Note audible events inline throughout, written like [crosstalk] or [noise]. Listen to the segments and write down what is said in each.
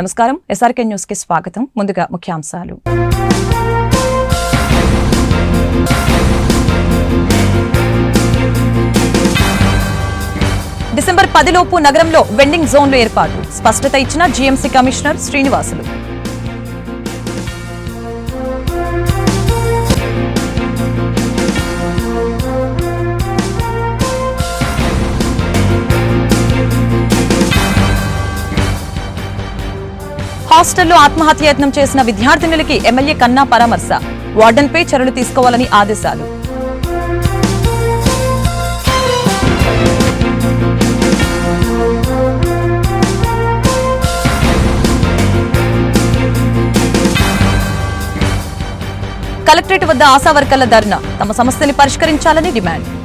నమస్కారం. ఎస్ఆర్కే న్యూస్కి స్వాగతం. ముందుగా ముఖ్యాంశాలు. డిసెంబర్ పదిలోపు నగరంలో వెండింగ్ జోన్లు ఏర్పాటు. స్పష్టత ఇచ్చిన జీఎంసీ కమిషనర్ శ్రీనివాసులు. హాస్టల్లో ఆత్మహత్యయత్నం చేసిన విద్యార్థినులకి ఎమ్మెల్యే కన్నా పరామర్శ. వార్డన్పై చర్యలు తీసుకోవాలని ఆదేశాలు. కలెక్టరేట్ వద్ద ఆశా వర్కర్ల ధర్నా. తమ సమస్యని పరిష్కరించాలని డిమాండ్.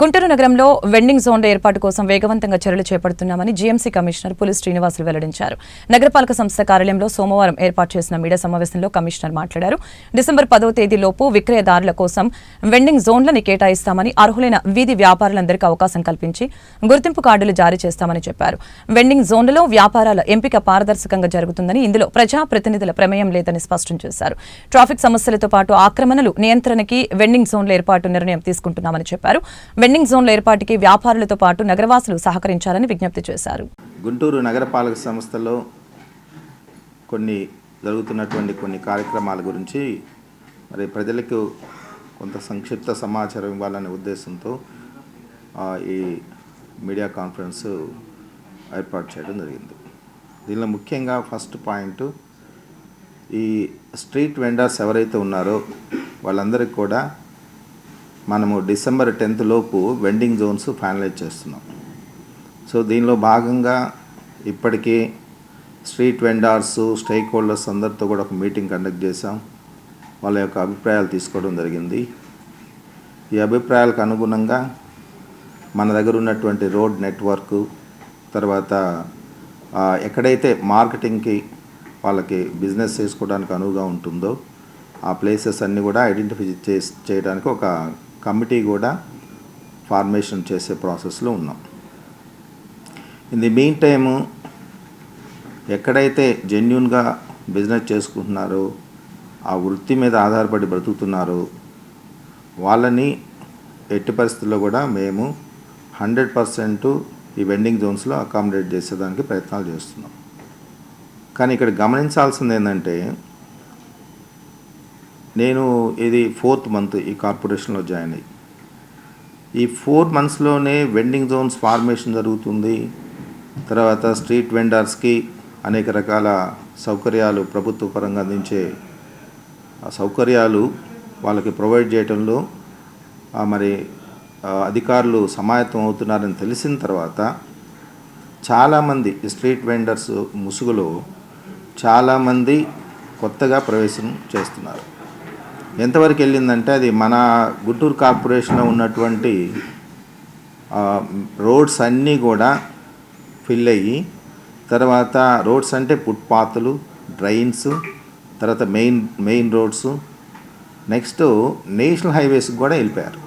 గుంటూరు నగరంలో వెండింగ్ జోన్ల ఏర్పాటు కోసం వేగవంతంగా చర్యలు చేపడుతున్నామని జీఎంసీ కమిషనర్ పులి శ్రీనివాసులు వెల్లడించారు. నగరపాలక సంస్థ కార్యాలయంలో సోమవారం ఏర్పాటు చేసిన మీడియా సమావేశంలో కమిషనర్ మాట్లాడారు. డిసెంబర్ పదో తేదీలోపు విక్రయదారుల కోసం వెండింగ్ జోన్లను కేటాయిస్తామని అర్హులైన వీధి వ్యాపారులందరికీ అవకాశం కల్పించి గుర్తింపు కార్డులు జారీ చేస్తామని చెప్పారు. వెండింగ్ జోన్లలో వ్యాపారాల ఎంపిక పారదర్శకంగా జరుగుతుందని ఇందులో ప్రజా ప్రతినిధుల ప్రమేయం లేదని స్పష్టం చేశారు. ట్రాఫిక్ సమస్యలతో పాటు ఆక్రమణలు నియంత్రణకి వెండింగ్ జోన్ల ఏర్పాటు నిర్ణయం తీసుకుంటున్నామని చెప్పారు. వెండింగ్ జోన్ల ఏర్పాటుకి వ్యాపారులతో పాటు నగరవాసులు సహకరించాలని విజ్ఞప్తి చేశారు. గుంటూరు నగరపాలక సంస్థలో కొన్ని జరుగుతున్నటువంటి కొన్ని కార్యక్రమాల గురించి మరి ప్రజలకు కొంత సంక్షిప్త సమాచారం ఇవ్వాలనే ఉద్దేశంతో ఈ మీడియా కాన్ఫరెన్స్ ఏర్పాటు చేయడం జరిగింది. దీనిలో ముఖ్యంగా ఫస్ట్ పాయింట్ ఈ స్ట్రీట్ వెండర్స్ ఎవరైతే ఉన్నారో వాళ్ళందరికీ కూడా మనము డిసెంబర్ టెన్త్ లోపు వెండింగ్ జోన్స్ ఫైనలైజ్ చేస్తున్నాం. సో దీనిలో భాగంగా ఇప్పటికీ స్ట్రీట్ వెండార్స్ స్టేక్ హోల్డర్స్ అందరితో కూడా ఒక మీటింగ్ కండక్ట్ చేశాం. వాళ్ళ యొక్క అభిప్రాయాలు తీసుకోవడం జరిగింది. ఈ అభిప్రాయాలకు అనుగుణంగా మన దగ్గర ఉన్నటువంటి రోడ్ నెట్వర్క్ తర్వాత ఎక్కడైతే మార్కెటింగ్కి వాళ్ళకి బిజినెస్ చేసుకోవడానికి అనువుగా ఉంటుందో ఆ ప్లేసెస్ అన్నీ కూడా ఐడెంటిఫై చేసి చేయడానికి ఒక కమిటీ కూడా ఫార్మేషన్ చేసే ప్రాసెస్లో ఉన్నాం. ఇన్ ది మెయిన్ టైము ఎక్కడైతే జెన్యున్గా బిజినెస్ చేసుకుంటున్నారో ఆ వృత్తి మీద ఆధారపడి బ్రతుకుతున్నారో వాళ్ళని ఎట్టి పరిస్థితుల్లో కూడా మేము హండ్రెడ్ పర్సెంట్ ఈ వెండింగ్ జోన్స్లో అకామిడేట్ చేసేదానికి ప్రయత్నాలు చేస్తున్నాం. కానీ ఇక్కడ గమనించాల్సింది ఏంటంటే నేను ఇది ఫోర్త్ మంత్ ఈ కార్పొరేషన్లో జాయిన్ అయ్యి. ఈ ఫోర్ మంత్స్లోనే వెండింగ్ జోన్స్ ఫార్మేషన్ జరుగుతుంది. తర్వాత స్ట్రీట్ వెండర్స్కి అనేక రకాల సౌకర్యాలు ప్రభుత్వ పరంగా అందించే సౌకర్యాలు వాళ్ళకి ప్రొవైడ్ చేయడంలో మరి అధికారులు సమాయత్తం అవుతున్నారని తెలిసిన తర్వాత చాలామంది ఈ స్ట్రీట్ వెండర్స్ ముసుగులో చాలామంది కొత్తగా ప్రవేశం చేస్తున్నారు. ఎంతవరకు వెళ్ళిందంటే అది మన గుంటూరు కార్పొరేషన్లో ఉన్నటువంటి రోడ్స్ అన్నీ కూడా ఫిల్ అయ్యి తర్వాత రోడ్స్ అంటే ఫుట్పాత్లు డ్రైన్స్ తర్వాత main main roads. Next national హైవేస్కి కూడా వెళ్ళిపోయారు.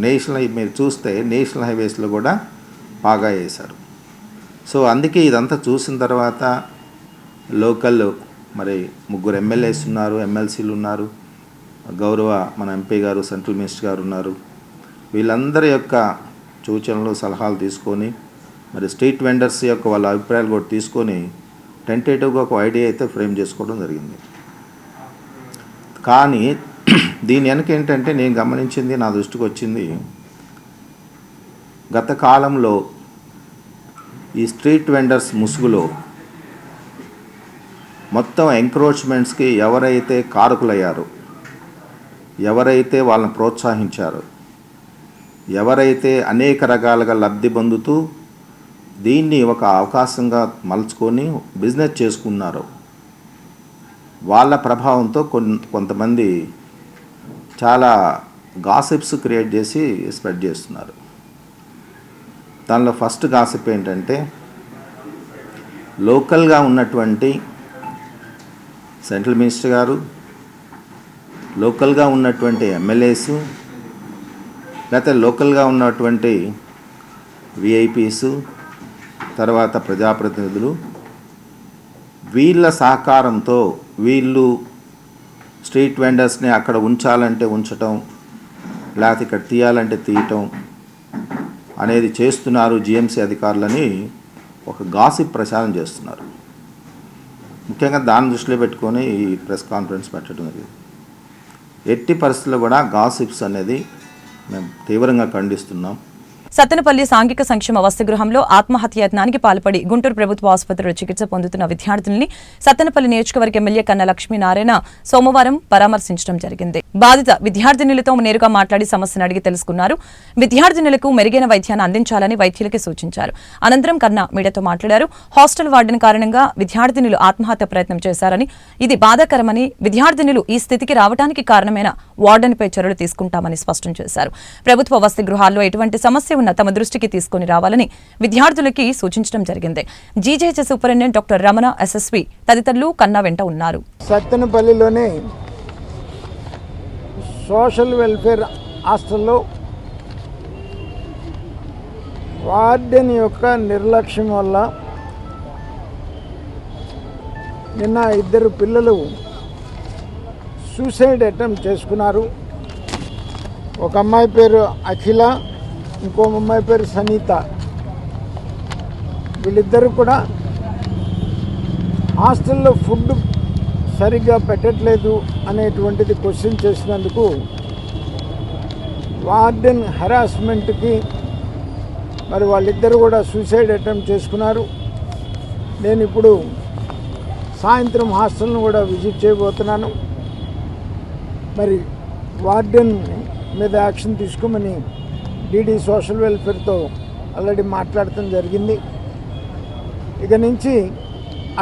నేషనల్ హై- మీరు చూస్తే నేషనల్ హైవేస్లో కూడా బాగా వేశారు. సో అందుకే ఇదంతా చూసిన తర్వాత లోకల్ మరి ముగ్గురు ఎమ్మెల్యేస్ ఉన్నారు ఎమ్మెల్సీలు ఉన్నారు. గౌరవ మన ఎంపీ గారు సెంట్రల్ మినిస్టర్ గారు ఉన్నారు. వీళ్ళందరి యొక్క సూచనలు సలహాలు తీసుకొని మరి స్ట్రీట్ వెండర్స్ యొక్క వాళ్ళ అభిప్రాయాలు కూడా తీసుకొని టెంటేటివ్గా ఒక ఐడియా అయితే ఫ్రేమ్ చేసుకోవడం జరిగింది. కానీ [clears throat] దీని వెనక ఏంటంటే నేను గమనించింది నా దృష్టికి వచ్చింది గత కాలంలో ఈ స్ట్రీట్ వెండర్స్ ముసుగులో మొత్తం ఎంక్రోచ్మెంట్స్కి ఎవరైతే కారకులయ్యారో ఎవరైతే వాళ్ళని ప్రోత్సహించారో ఎవరైతే అనేక రకాలుగా లబ్ధి పొందుతూ దీన్ని ఒక అవకాశంగా మలుచుకొని బిజినెస్ చేసుకున్నారో వాళ్ళ ప్రభావంతో కొన్ కొంతమంది చాలా గాసిప్స్ క్రియేట్ చేసి స్ప్రెడ్ చేస్తున్నారు. దానిలో ఫస్ట్ గాసిప్ ఏంటంటే లోకల్గా ఉన్నటువంటి సెంట్రల్ మినిస్టర్ గారు లోకల్గా ఉన్నటువంటి ఎమ్మెల్యేస్ లేకపోతే లోకల్గా ఉన్నటువంటి విఐపీస్ తర్వాత ప్రజాప్రతినిధులు వీళ్ళ సహకారంతో వీళ్ళు స్ట్రీట్ వెండర్స్ని అక్కడ ఉంచాలంటే ఉంచటం లేకపోతే ఇక్కడ తీయాలంటే తీయటం అనేది చేస్తున్నారు జిఎంసీ అధికారులని ఒక గాసిప్ ప్రచారం చేస్తున్నారు. ముఖ్యంగా దాన్ని దృష్టిలో పెట్టుకొని ఈ ప్రెస్ కాన్ఫరెన్స్ పెట్టడం జరిగింది. ఎట్టి పరిస్థితుల్లో కూడా గాసిప్స్ అనేది మేము తీవ్రంగా ఖండిస్తున్నాం. సత్తెనపల్లి సాంఘిక సంక్షేమ వసతిగృహంలో ఆత్మహత్య యత్నానికి పాల్పడి గుంటూరు ప్రభుత్వ ఆసుపత్రిలో చికిత్స పొందుతున్న విద్యార్థుల్ని సత్తెనపల్లి నియోజకవర్గ ఎమ్మెల్యే కన్న లక్ష్మీనారాయణ సోమవారం పరామర్శించడం జరిగింది. బాధిత విద్యార్థినులతో నేరుగా మాట్లాడి సమస్యను అడిగి తెలుసుకున్నారు. విద్యార్థినులకు మెరుగైన వైద్యాన్ని అందించాలని వైద్యులకి సూచించారు. అనంతరం కన్నా మీడియాతో మాట్లాడారు. హాస్టల్ వార్డెన్ కారణంగా విద్యార్థినులు ఆత్మహత్య ప్రయత్నం చేశారని ఇది బాధాకరమని విద్యార్థినులు ఈ స్థితికి రావడానికి కారణమైన వార్డెన్పై చర్యలు తీసుకుంటామని స్పష్టం చేశారు. ప్రభుత్వ వసతి గృహాల్లో ఎటువంటి సమస్య ఉన్న తమ దృష్టికి తీసుకుని రావాలని విద్యార్థులకి సూచించడం జరిగింది. GGH superintendent doctor Ramana SSV తదితరులు కన్నా వెంట ఉన్నారు. సత్తెనపల్లిలోని సోషల్ వెల్ఫేర్ హాస్టల్లో వార్డెన్ యొక్క నిర్లక్ష్యం వల్ల నిన్న ఇద్దరు పిల్లలు సూసైడ్ అటెంప్ట్ చేసుకున్నారు. ఒక అమ్మాయి పేరు అఖిల ఇంకో అమ్మాయి పేరు సనీత. వీళ్ళిద్దరూ కూడా హాస్టల్లో ఫుడ్ సరిగ్గా పెట్టట్లేదు అనేటువంటిది క్వశ్చన్ చేసినందుకు వార్డెన్ హెరాస్మెంట్కి మరి వాళ్ళిద్దరు కూడా సూసైడ్ అటెంప్ట్ చేసుకున్నారు. నేను ఇప్పుడు సాయంత్రం హాస్టల్ను కూడా విజిట్ చేయబోతున్నాను. మరి వార్డెన్ మీద యాక్షన్ తీసుకోమని డీడీ సోషల్ వెల్ఫేర్తో ఆల్రెడీ మాట్లాడటం జరిగింది. ఇక నుంచి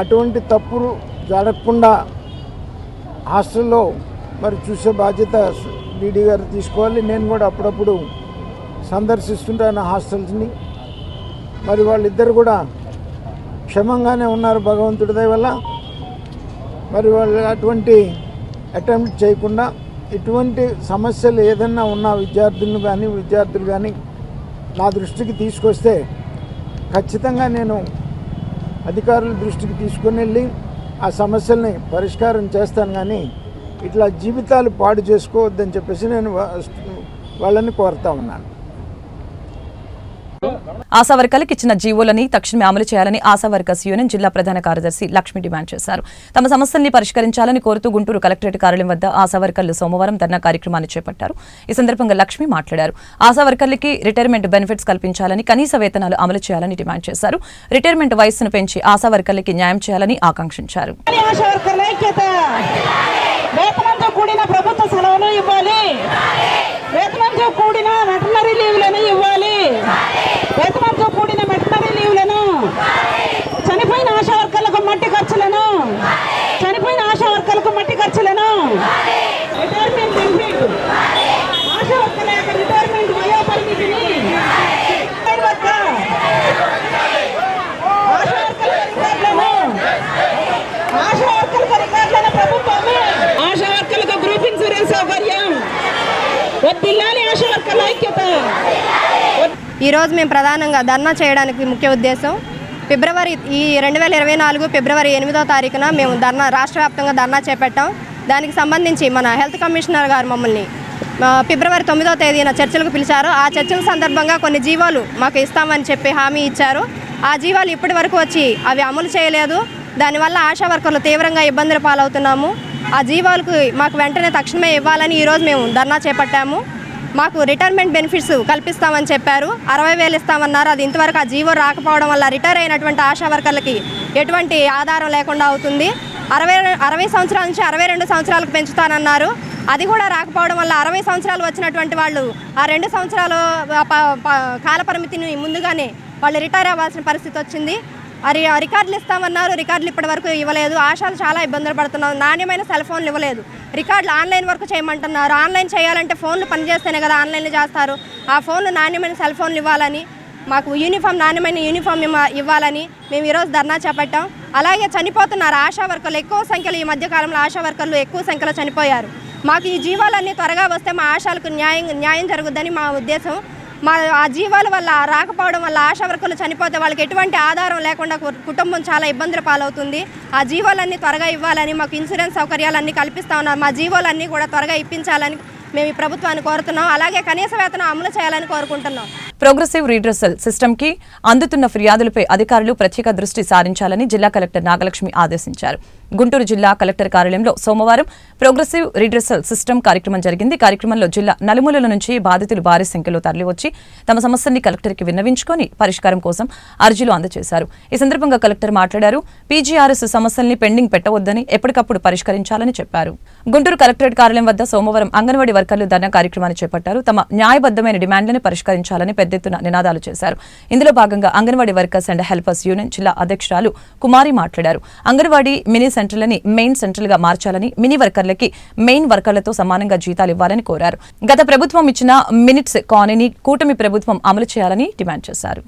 అటువంటి తప్పులు జరగకుండా హాస్టల్లో మరి చూసే బాధ్యత డీడీ గారు తీసుకోవాలి. నేను కూడా అప్పుడప్పుడు సందర్శిస్తుంటాను హాస్టల్స్ని. మరి వాళ్ళిద్దరు కూడా క్షమంగానే ఉన్నారు భగవంతుడి దయ వల్ల. మరి వాళ్ళు అటువంటి అటెంప్ట్ చేయకుండా ఇటువంటి సమస్యలు ఏదన్నా ఉన్న విద్యార్థులను కానీ విద్యార్థులు కానీ నా దృష్టికి తీసుకొస్తే ఖచ్చితంగా నేను అధికారుల దృష్టికి తీసుకుని వెళ్ళి ఆ సమస్యల్ని పరిష్కారం చేస్తాను కానీ ఇట్లా జీవితాలు పాడు చేసుకోవద్దని చెప్పేసి నేను వాళ్ళని కోరుతా ఉన్నాను. ఆశా వర్గాలకు ఇచ్చిన జీవోలని తక్షణమే అమలు చేయాలని ఆశా వర్కర్స్ యూనియన్ జిల్లా ప్రధాన కార్యదర్శి లక్ష్మి డిమాండ్ చేశారు. తమ సమస్యల్ని పరిష్కరించాలని కోరుతూ గుంటూరు కలెక్టరేట్ కార్యాలయం వద్ద ఆశా వర్కర్లు సోమవారం ధర్నా కార్యక్రమాన్ని చేపట్టారు. ఈ సందర్భంగా లక్ష్మి మాట్లాడారు. ఆశా వర్కర్లకి రిటైర్మెంట్ బెనిఫిట్స్ కల్పించాలని కనీస వేతనాలు అమలు చేయాలని డిమాండ్ చేశారు. రిటైర్మెంట్ వయస్సును పెంచి ఆశా వర్కర్లకి న్యాయం చేయాలని ఆకాంక్షించారు. వేతనంతో కూడిన ప్రభుత్వ ఇవ్వాలి. వేతనంతో కూడిన వెటనరీ లీవ్లను ఇవ్వాలి. వేతనంతో కూడిన వెటనరీ లీవ్లను చనిపోయిన ఆశా వర్కర్లకు మట్టి ఖర్చులను చనిపోయిన ఆశా వర్కర్లకు మట్టి ఖర్చులను. రిటైర్మెంట్ బెనిఫిట్ ఆశా వర్కర్ల యొక్క రిటైర్మెంట్ వయో పరిమితిని ఆశా వర్కర్ల రికార్డులను ఆశా వర్కర్లకు రికార్డులను ప్రభుత్వమే. ఆశా వర్కర్లకు గ్రూప్ ఇన్సూరెన్స్ సౌకర్యం. వద్దిల్లాలి ఆశా వర్కర్ల ఐక్యత. ఈరోజు మేము ప్రధానంగా ధర్నా చేయడానికి ముఖ్య ఉద్దేశం ఫిబ్రవరి ఈ రెండు వేల ఇరవై నాలుగు ఫిబ్రవరి ఎనిమిదో తారీఖున మేము ధర్నా రాష్ట్ర వ్యాప్తంగా ధర్నా చేపట్టాం. దానికి సంబంధించి మన హెల్త్ కమిషనర్ గారు మమ్మల్ని ఫిబ్రవరి తొమ్మిదో తేదీన చర్చలకు పిలిచారు. ఆ చర్చల సందర్భంగా కొన్ని జీవాలు మాకు ఇస్తామని చెప్పి హామీ ఇచ్చారు. ఆ జీవాలు ఇప్పటి వరకు వచ్చి అవి అమలు చేయలేదు. దానివల్ల ఆశా వర్కర్లు తీవ్రంగా ఇబ్బందులు పాలవుతున్నాము. ఆ జీవాలకు మాకు వెంటనే తక్షణమే ఇవ్వాలని ఈరోజు మేము ధర్నా చేపట్టాము. మాకు రిటైర్మెంట్ బెనిఫిట్స్ కల్పిస్తామని చెప్పారు. అరవై వేలు ఇస్తామన్నారు. అది ఇంతవరకు ఆ జీవో రాకపోవడం వల్ల రిటైర్ అయినటువంటి ఆశా వర్కర్లకి ఎటువంటి ఆధారం లేకుండా అవుతుంది. అరవై అరవై సంవత్సరాల నుంచి అరవై రెండు సంవత్సరాలకు పెంచుతానన్నారు. అది కూడా రాకపోవడం వల్ల అరవై సంవత్సరాలు వచ్చినటువంటి వాళ్ళు ఆ రెండు సంవత్సరాలు కాలపరిమితిని ముందుగానే వాళ్ళు రిటైర్ అవ్వాల్సిన పరిస్థితి వచ్చింది. అరి ఆ రికార్డులు ఇస్తామన్నారు రికార్డులు ఇప్పటి వరకు ఇవ్వలేదు. ఆశాలు చాలా ఇబ్బందులు పడుతున్నాం. నాణ్యమైన సెల్ ఫోన్లు ఇవ్వలేదు. రికార్డులు ఆన్లైన్ వర్క్ చేయమంటున్నారు. ఆన్లైన్ చేయాలంటే ఫోన్లు పనిచేస్తేనే కదా ఆన్లైన్లో చేస్తారు. ఆ ఫోన్లు నాణ్యమైన సెల్ ఫోన్లు ఇవ్వాలని మాకు యూనిఫామ్ నాణ్యమైన యూనిఫామ్ ఇవ్వాలని మేము ఈరోజు ధర్నా చేపట్టాం. అలాగే చనిపోతున్నారు ఆశా వర్కర్లు. ఎక్కువ సంఖ్యలో ఈ మధ్య కాలంలో ఆశా వర్కర్లు ఎక్కువ సంఖ్యలో చనిపోయారు. మాకు ఈ జీవాలన్నీ త్వరగా వస్తే మా ఆశాలకు న్యాయం న్యాయం జరుగుద్దని మా ఉద్దేశం. మా ఆ జీవాల వల్ల రాకపోవడం వల్ల ఆశా వర్కర్లు చనిపోతే వాళ్ళకి ఎటువంటి ఆధారం లేకుండా కుటుంబం చాలా ఇబ్బందుల పాలవుతుంది. ఆ జీవాలన్నీ త్వరగా ఇవ్వాలని మాకు ఇన్సూరెన్స్ సౌకర్యాలన్నీ కల్పిస్తా ఉన్నారు. మా జీవాలన్నీ కూడా త్వరగా ఇప్పించాలని మేము ఈ ప్రభుత్వాన్ని కోరుతున్నాం. అలాగే కనీస వేతనం అమలు చేయాలని కోరుకుంటున్నాం. ప్రోగ్రెసివ్ రీడ్రసల్ సిస్టమ్కి అందుతున్న ఫిర్యాదులపై అధికారులు ప్రత్యేక దృష్టి సారించాలని జిల్లా కలెక్టర్ నాగలక్ష్మి ఆదేశించారు. గుంటూరు జిల్లా కలెక్టర్ కార్యాలయంలో సోమవారం ప్రోగ్రెసివ్ రిడ్రెసల్ సిస్టమ్ కార్యక్రమం జరిగింది. కార్యక్రమంలో జిల్లా నలుమూలల నుంచి బాధితులు భారీ సంఖ్యలో తరలివచ్చి తమ సమస్యల్ని కలెక్టర్కి విన్నవించుకొని పరిష్కారం కోసం అర్జీలు అందజేశారు. ఈ సందర్భంగా కలెక్టర్ మాట్లాడారు పీజీఆర్ఎస్ సమస్యల్ని పెండింగ్ పెట్టవద్దని ఎప్పటికప్పుడు పరిష్కరించాలని చెప్పారు. గుంటూరు కలెక్టరేట్ కార్యాలయం వద్ద సోమవారం అంగన్వాడీ వర్కర్లు ధర్నా కార్యక్రమాన్ని చేపట్టారు. తమ న్యాయబద్దమైన డిమాండ్లను పరిష్కరించాలని పెద్ద ఎత్తున నినాదాలు చేశారు. ఇందులో భాగంగా anganwadi workers and helpers union జిల్లా అధ్యక్షురాలు కుమారి మాట్లాడారు. అంగన్వాడీ మినీ సెంటర్లని మెయిన్ సెంటర్లుగా మార్చాలని మినీ వర్కర్లకి మెయిన్ వర్కర్లతో సమానంగా జీతాలు ఇవ్వాలని కోరారు. గత ప్రభుత్వం ఇచ్చిన మినిట్స్ కాలనీ కూటమి ప్రభుత్వం అమలు చేయాలని డిమాండ్ చేశారు.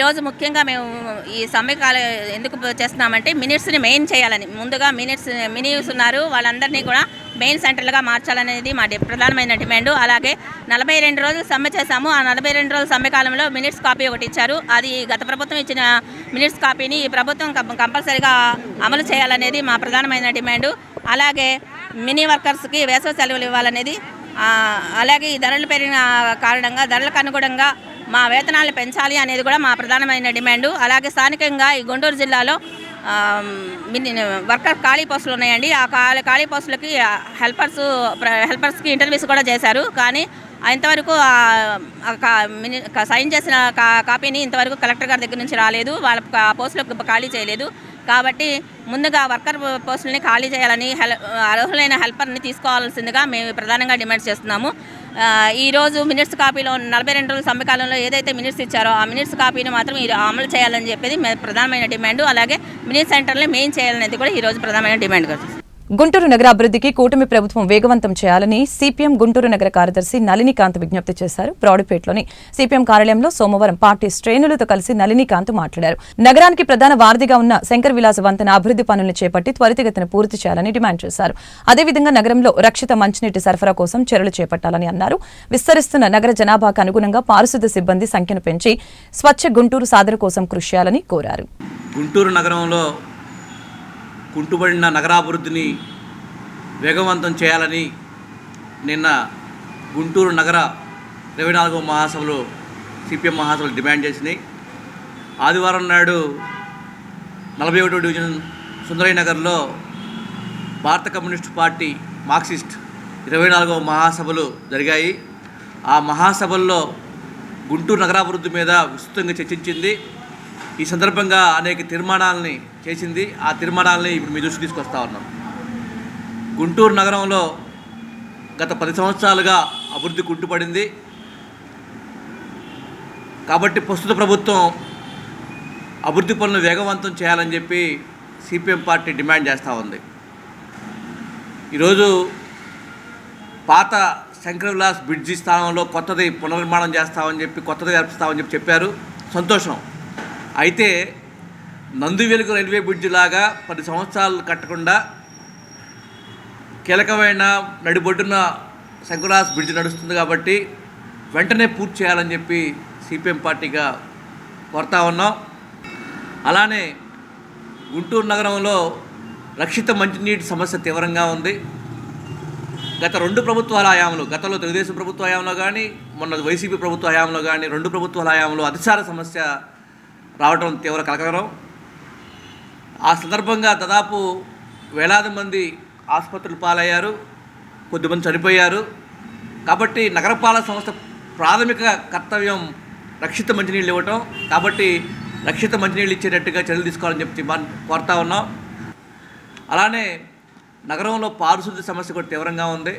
ఈరోజు ముఖ్యంగా మేము ఈ సమ్మెకాల ఎందుకు చేస్తున్నామంటే మినిట్స్ని మెయిన్ చేయాలని. ముందుగా మినిట్స్ మినిట్స్ ఉన్నారు. వాళ్ళందరినీ కూడా మెయిన్ సెంటర్లుగా మార్చాలనేది మా డి- ప్రధానమైన డిమాండ్. అలాగే నలభై రెండు రోజులు సమ్మె చేశాము. ఆ నలభై రెండు రోజుల సమ్మె కాలంలో మినిట్స్ కాపీ ఒకటి ఇచ్చారు. అది గత ప్రభుత్వం ఇచ్చిన మినిట్స్ కాపీని ఈ ప్రభుత్వం కం- కంపల్సరీగా అమలు చేయాలనేది మా ప్రధానమైన డిమాండ్. అలాగే మినీ వర్కర్స్కి వేసవి సెలవులు ఇవ్వాలనేది అలాగే ఈ ధరలు పెరిగిన కారణంగా ధరలకు అనుగుణంగా మా వేతనాలు పెంచాలి అనేది కూడా మా ప్రధానమైన డిమాండ్. అలాగే స్థానికంగా ఈ గుంటూరు జిల్లాలో వర్కర్ ఖాళీ పోస్టులు ఉన్నాయండి. ఆ ఖాళీ ఖాళీ పోస్టులకి హెల్పర్స్ హెల్పర్స్కి ఇంటర్వ్యూస్ కూడా చేశారు. కానీ ఇంతవరకు సైన్ చేసిన కా- కాపీని ఇంతవరకు కలెక్టర్ గారి దగ్గర నుంచి రాలేదు. వాళ్ళ పోస్టులకు ఖాళీ చేయలేదు. కాబట్టి ముందుగా వర్కర్ పోస్టులని ఖాళీ చేయాలని హెల్ అర్హులైన హెల్పర్ని తీసుకోవాల్సిందిగా మేము ప్రధానంగా డిమాండ్ చేస్తున్నాము. ఈరోజు మినిట్స్ కాపీలో నలభై రెండు రోజుల సమ్మె ఏదైతే మినిట్స్ ఇచ్చారో ఆ మినిట్స్ కాపీని మాత్రం ఈ అమలు చేయాలని చెప్పేది ప్రధానమైన డిమాండ్. అలాగే మినిట్ సెంటర్ని మెయిన్ చేయాలనేది కూడా ఈ రోజు ప్రధానమైన డిమాండ్ కదా. గుంటూరు నగర అభివృద్ధికి కూటమి ప్రభుత్వం వేగవంతం చేయాలని సిపిఎం గుంటూరు నగర కార్యదర్శి నళినికాంత్ విజ్ఞప్తి చేశారు. బ్రాడ్పేటలోని సిపిఎం కార్యాలయంలో సోమవారం పార్టీ శ్రేణులతో కలిసి నళినికాంత్ మాట్లాడారు. నగరానికి ప్రధాన వారధిగా ఉన్న శంకర్ విలాస వంతెన అభివృద్ధి పనులను చేపట్టి త్వరితగతిన పూర్తి చేయాలని డిమాండ్ చేశారు. అదేవిధంగా నగరంలో రక్షిత మంచినీటి సరఫరా కోసం చర్యలు చేపట్టాలని అన్నారు. విస్తరిస్తున్న నగర జనాభాకు అనుగుణంగా పారిశుద్ధ్య సిబ్బంది సంఖ్యను పెంచి స్వచ్ఛ గుంటూరు సాధన కోసం కృషి చేయాలని కోరారు. గుంటూరు నగరంలో కుంటుబడిన నగరాభివృద్ధిని వేగవంతం చేయాలని నిన్న గుంటూరు నగర ఇరవై నాలుగవ మహాసభలో సిపిఎం మహాసభలు డిమాండ్ చేసినాయి. ఆదివారం నాడు నలభై ఒకటో డివిజన్ సుందరయ్య నగర్లో భారత కమ్యూనిస్ట్ పార్టీ మార్క్సిస్ట్ ఇరవై నాలుగవ మహాసభలు జరిగాయి. ఆ మహాసభల్లో గుంటూరు నగరాభివృద్ధి మీద విస్తృతంగా చర్చించింది. ఈ సందర్భంగా అనేక తీర్మానాలని చేసింది. ఆ తీర్మానాలని ఇప్పుడు మీ దృష్టి తీసుకొస్తా ఉన్నాం. గుంటూరు నగరంలో గత పది సంవత్సరాలుగా అభివృద్ధి కుంటుపడింది. కాబట్టి ప్రస్తుత ప్రభుత్వం అభివృద్ధి పనులు వేగవంతం చేయాలని చెప్పి సిపిఎం పార్టీ డిమాండ్ చేస్తూ ఉంది. ఈరోజు పాత శంకర్ విలాస్ బ్రిడ్జి స్థానంలో కొత్తది పునర్నిర్మాణం చేస్తామని చెప్పి కొత్తది ఏర్పిస్తామని చెప్పి చెప్పారు. సంతోషం. అయితే నంది వెలుగు రైల్వే బ్రిడ్జి లాగా పది సంవత్సరాలు కట్టకుండా కీలకమైన నడిబొడ్డున శంకురాస్ బ్రిడ్జ్ నడుస్తుంది కాబట్టి వెంటనే పూర్తి చేయాలని చెప్పి సిపిఎం పార్టీగా కోరుతా ఉన్నాం. అలానే గుంటూరు నగరంలో రక్షిత మంచినీటి సమస్య తీవ్రంగా ఉంది. గత రెండు ప్రభుత్వాల హయాంలో గతంలో తెలుగుదేశం ప్రభుత్వ హయాంలో కానీ మొన్న వైసీపీ ప్రభుత్వ హయాంలో కానీ రెండు ప్రభుత్వాల హయాంలో అతిసార సమస్య రావడం తీవ్ర కలకరం ఆ సందర్భంగా దాదాపు వేలాది మంది ఆసుపత్రులు పాలయ్యారు కొద్దిమంది చనిపోయారు. కాబట్టి నగరపాలక సంస్థ ప్రాథమిక కర్తవ్యం రక్షిత మంచినీళ్ళు ఇవ్వటం. కాబట్టి రక్షిత మంచినీళ్ళు ఇచ్చేటట్టుగా చర్యలు తీసుకోవాలని చెప్పి మనం కోరుతా ఉన్నాం. అలానే నగరంలో పారిశుద్ధ్య సమస్య కూడా తీవ్రంగా ఉంది.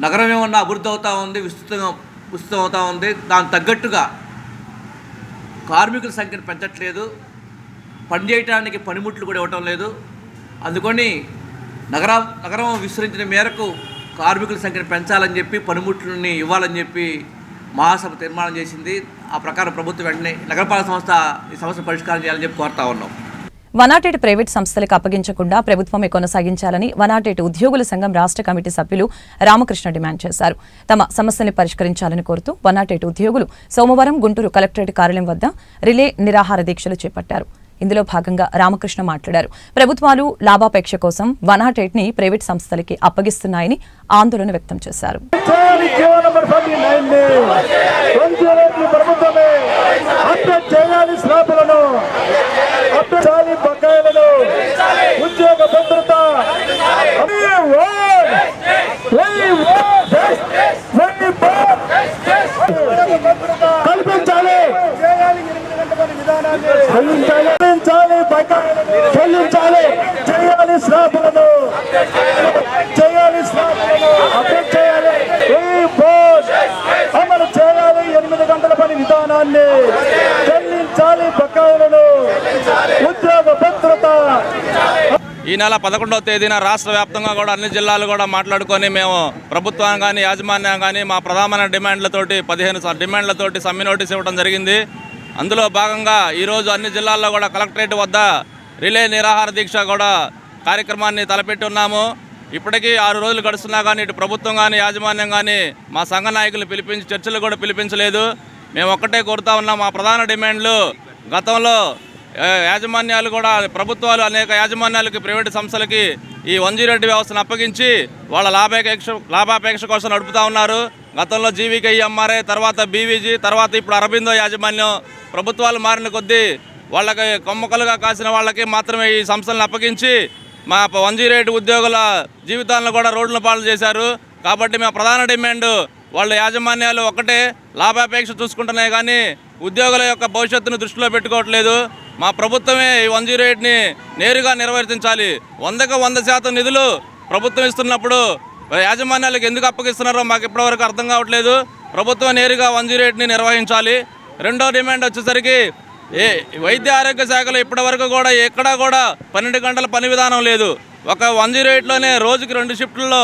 నగరం ఏమన్నా అభివృద్ధి అవుతూ ఉంది విస్తృతంగా విస్తృతం అవుతూ ఉంది. దానికి తగ్గట్టుగా కార్మికుల సంఖ్యను పెంచట్లేదు. పనిచేయటానికి పనిముట్లు కూడా ఇవ్వటం లేదు. అందుకని నగరం నగరం విస్తరించిన మేరకు కార్మికుల సంఖ్యను పెంచాలని చెప్పి పనిముట్లని ఇవ్వాలని చెప్పి మహాసభ తీర్మానం చేసింది. ఆ ప్రకారం ప్రభుత్వం వెంటనే నగరపాలక సంస్థ ఈ సమస్య పరిష్కారం చేయాలని చెప్పి కోరుతా ఉన్నాం. వనాటేట్ ప్రైవేట్ సంస్థలకు అప్పగించకుండా ప్రభుత్వమే కొనసాగించాలని వనాటేట్ ఉద్యోగుల సంఘం రాష్ట్ర కమిటీ సభ్యులు రామకృష్ణ డిమాండ్ చేశారు. తమ సమస్యని పరిష్కరించాలని కోరుతూ వనాటేట్ ఉద్యోగులు సోమవారం గుంటూరు కలెక్టరేట్ కార్యాలయం వద్ద రిలే నిరాహార దీక్షలు చేపట్టారు. ఇందులో భాగంగా రామకృష్ణ మాట్లాడారు. ప్రభుత్వాలు లాభాపేక్ష కోసం వనాటేట్ని ప్రైవేట్ సంస్థలకి అప్పగిస్తున్నాయని ఆందోళన వ్యక్తం చేశారు చేయాలి జీవో నంబర్ ఫార్టీ నైన్ని పెంచేయాలి ప్రభుత్వమే అప్డేట్ చేయాలి స్లాబులను అప్డేట్ చేయాలి బకాయిలను ఉద్యోగ భద్రత We want! We want! We want! కల్పించాలి. చెల్లించాలి చెల్లించాలి చేయాలి స్లాబులను చేయాలి స్లాబులను అప్డేట్ చేయాలి. అమలు చేయాలి ఎనిమిది గంటల పని విధానాన్ని. చెల్లించాలి బకాయిలను. ఉద్యోగ భద్రత. ఈ నెల పదకొండవ తేదీన రాష్ట్ర వ్యాప్తంగా కూడా అన్ని జిల్లాలు కూడా మాట్లాడుకొని మేము ప్రభుత్వం కానీ యాజమాన్యం కానీ మా ప్రధానమైన డిమాండ్లతోటి పదిహేను డిమాండ్లతోటి సమ్మె నోటీస్ ఇవ్వడం జరిగింది. అందులో భాగంగా ఈరోజు అన్ని జిల్లాల్లో కూడా కలెక్టరేట్ వద్ద రిలే నిరాహార దీక్ష కూడా కార్యక్రమాన్ని తలపెట్టి ఉన్నాము ఇప్పటికీ ఆరు రోజులు గడుస్తున్నా కానీ ఇటు ప్రభుత్వం కానీ యాజమాన్యం కానీ మా సంఘ నాయకులు పిలిపించి చర్చలు కూడా పిలిపించలేదు. మేము ఒక్కటే కోరుతా ఉన్నాం మా ప్రధాన డిమాండ్లు గతంలో యాజమాన్యాలు కూడా ప్రభుత్వాలు అనేక యాజమాన్యాలకి ప్రైవేటు సంస్థలకి ఈ వన్ జీరో వ్యవస్థను అప్పగించి వాళ్ళ లాభాపేక్ష లాభాపేక్ష కోసం నడుపుతా ఉన్నారు. గతంలో జీవికేఎంఆర్ఐ తర్వాత బీవీజీ తర్వాత ఇప్పుడు అరబిందో యాజమాన్యం ప్రభుత్వాలు మారిన కొద్దీ వాళ్ళకి కొమ్మకలుగా కాసిన వాళ్ళకి మాత్రమే ఈ సంస్థలను అప్పగించి మా వన్ జీరో ఉద్యోగుల జీవితాలను కూడా రోడ్ల పాలు చేశారు. కాబట్టి మా ప్రధాన డిమాండ్ వాళ్ళ యాజమాన్యాలు ఒకటే లాభాపేక్ష చూసుకుంటున్నాయి కానీ ఉద్యోగుల యొక్క భవిష్యత్తును దృష్టిలో పెట్టుకోవట్లేదు. మా ప్రభుత్వమే ఈ వన్ జీరో ఎయిట్ని నేరుగా నిర్వర్తించాలి. వందకు వంద శాతం నిధులు ప్రభుత్వం ఇస్తున్నప్పుడు యాజమాన్యాలకు ఎందుకు అప్పగిస్తున్నారో మాకు ఇప్పటివరకు అర్థం కావట్లేదు. ప్రభుత్వం నేరుగా వన్ జీరో ఎయిట్ని నిర్వహించాలి. రెండో డిమాండ్ వచ్చేసరికి ఏ వైద్య ఆరోగ్య శాఖలో ఇప్పటివరకు కూడా ఎక్కడా కూడా పన్నెండు గంటల పని విధానం లేదు. ఒక వన్ జీరో ఎయిట్లోనే రోజుకి రెండు షిఫ్టుల్లో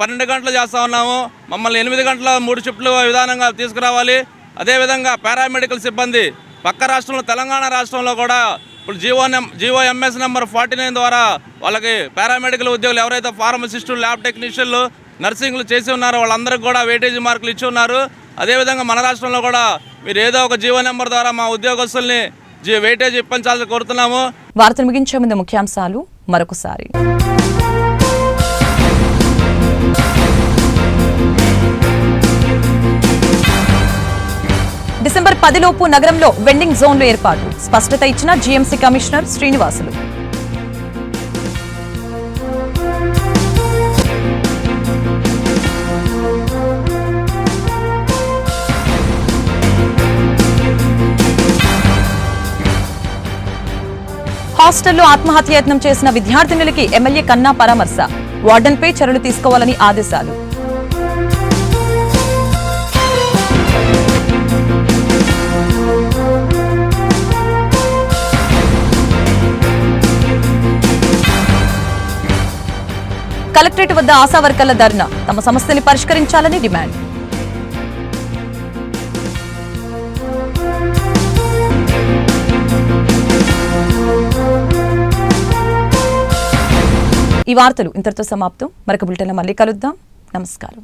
పన్నెండు గంటలు చేస్తూ ఉన్నాము. మమ్మల్ని ఎనిమిది గంటల మూడు షిఫ్ట్లు విధానంగా తీసుకురావాలి. అదేవిధంగా పారామెడికల్ సిబ్బంది పక్క రాష్ట్రంలో తెలంగాణ రాష్ట్రంలో కూడా ఇప్పుడు GO నెం GO MS number forty nine ద్వారా వాళ్ళకి పారామెడికల్ ఉద్యోగులు ఎవరైతే ఫార్మసిస్టులు ల్యాబ్ టెక్నీషియన్లు నర్సింగ్లు చేసి ఉన్నారో వాళ్ళందరికీ కూడా వెయిటేజీ మార్కులు ఇచ్చి ఉన్నారు. అదేవిధంగా మన రాష్ట్రంలో కూడా మీరు ఏదో ఒక జీవో నెంబర్ ద్వారా మా ఉద్యోగస్తుల్ని జీ వెయిటేజ్ ఇప్పించాలని కోరుతున్నాము. వార్తను ముగించే ముందు ముఖ్యాంశాలు మరొకసారి. డిసెంబర్ పదిలోపు నగరంలో వెండింగ్ జోన్లు ఏర్పాటు. స్పష్టత ఇచ్చిన జీఎంసీ కమిషనర్ శ్రీనివాసులు. హాస్టల్లో ఆత్మహత్యయత్నం చేసిన విద్యార్థినులకి ఎమ్మెల్యే కన్నా పరామర్శ. వార్డన్పై చర్యలు తీసుకోవాలని ఆదేశాలు. కలెక్టరేట్ వద్ద ఆశా వర్కర్ల ధర్నా. తమ సమస్యని పరిష్కరించాలని డిమాండ్. ఈ వార్తలు ఇంతటితో సమాప్తం. మరొక బులెటిన్లో మళ్ళీ కలుద్దాం. నమస్కారం.